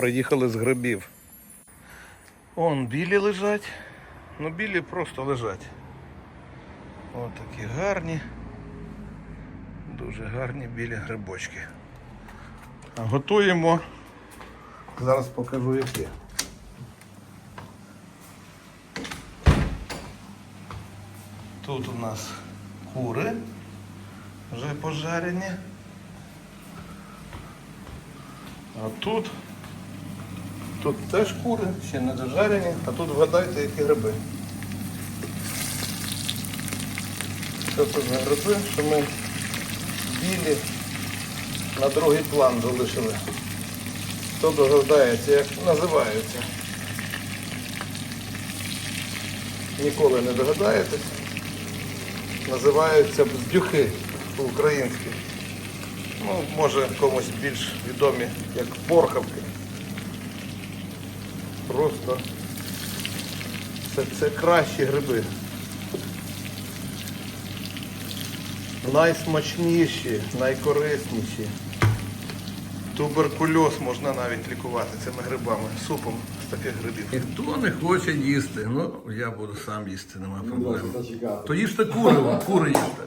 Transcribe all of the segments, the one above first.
приїхали з грибів. Он білі лежать. Ну білі просто лежать. Ось такі гарні. Дуже гарні білі грибочки. Готуємо. Зараз покажу які. Тут у нас кури вже пожарені. А тут, тут теж кури, ще не дожарені, а тут вгадайте, які гриби. Що це за гриби, що ми білі на другий план залишили. Хто догадається, як називаються. Ніколи не догадаєтесь. Називаються бздюхи по-українськи. Ну, може комусь більш відомі, як порхавки. Просто це, це кращі гриби. Найсмачніші, найкорисніші. Туберкульоз можна навіть лікувати цими грибами, супом з таких грибів. Ніхто не хоче їсти. Ну, я буду сам їсти, немає проблем. То їжте кури, кури їсте.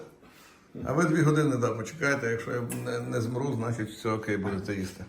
А ви дві години да, почекайте, якщо я не, не змру, значить все окей, будете їсти.